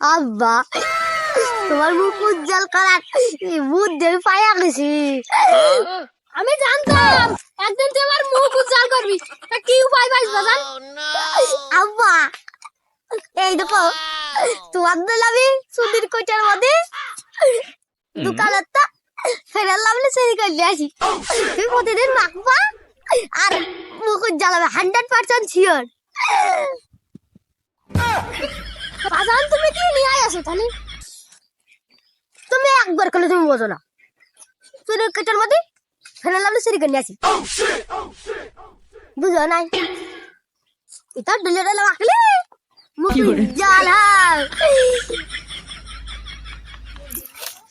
আব্বা, তোমার মুখ উজ্জ্বল করার বুদ্ধি পাইয়া গেছি। আমি জানতাম, একদিন তুই মুখ উজ্জ্বল করবি। কি উপায় পাইস বাজান আব্বা, এই দেখো, তোমার দিল আমি সুধীর কোটার মধ্যে দোকানের তা ফেরার লাভলে সেই করলে আসি। তুমি প্রতিদিন মাখবা? আর মুখ উজ্জ্বল হবে হান্ড্রেড পার্সেন্ট শিওর বাজান তুমি কি নিয়ে আসো তাহলে তুমি একবার করলে তুমি বোঝো না। সুধীর কোটার মধ্যে ফেরার লাভলে সেই করলে আসি বুঝো নাই? এটা ডলে হয়